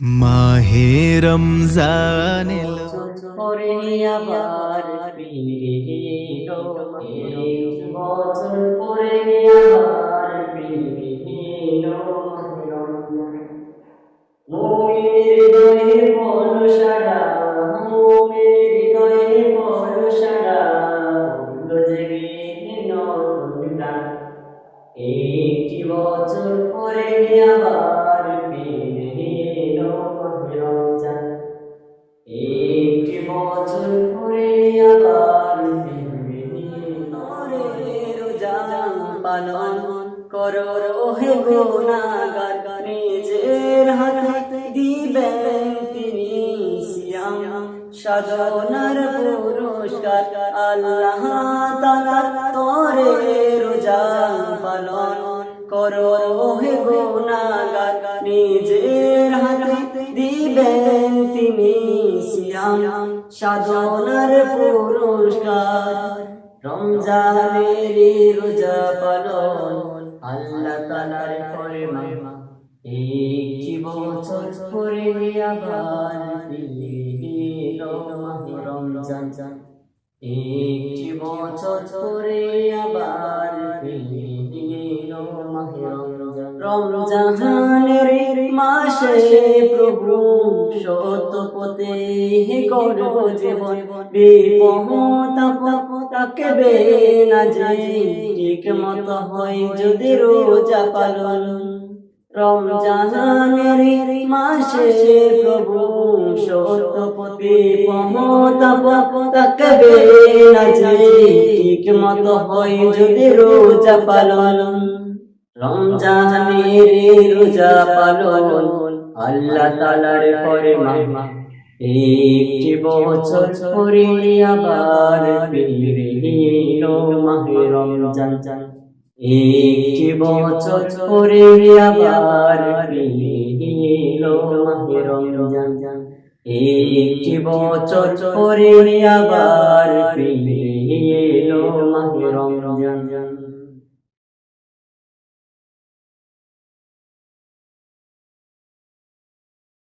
মাহে রমজান এলো পরে আবার বছর পরে আবার রোজান পালন করো হে গুনাহগার নিজের হাতে দিবেন তিনি নিজের হাতে দিবেন তিনি সিয়াম সাধনার পুরস্কার। রমজানের রোজা পালন আল্লাহ তালার ফরমান একটি বছর পরে আবার রমজান। একটি বছর পরে আবার রমজান। মাসে প্রভু সত পথে করব জীবন, বিপদ তাকে যাই ঠিক মত হয় যদি রোজা পালন। রমজানের মাসে প্রভু পমতাপ তাকবে না যাই ঠিক মত হয় যদি রোজা পালন। রমজানের রোজা পালন আল্লাহ তালার পরে একটি বছর পরে আবার ফিরে এলো মাহে রমজান। একটি বছর পরে আবার ফিরে এলো মাহে রমজান।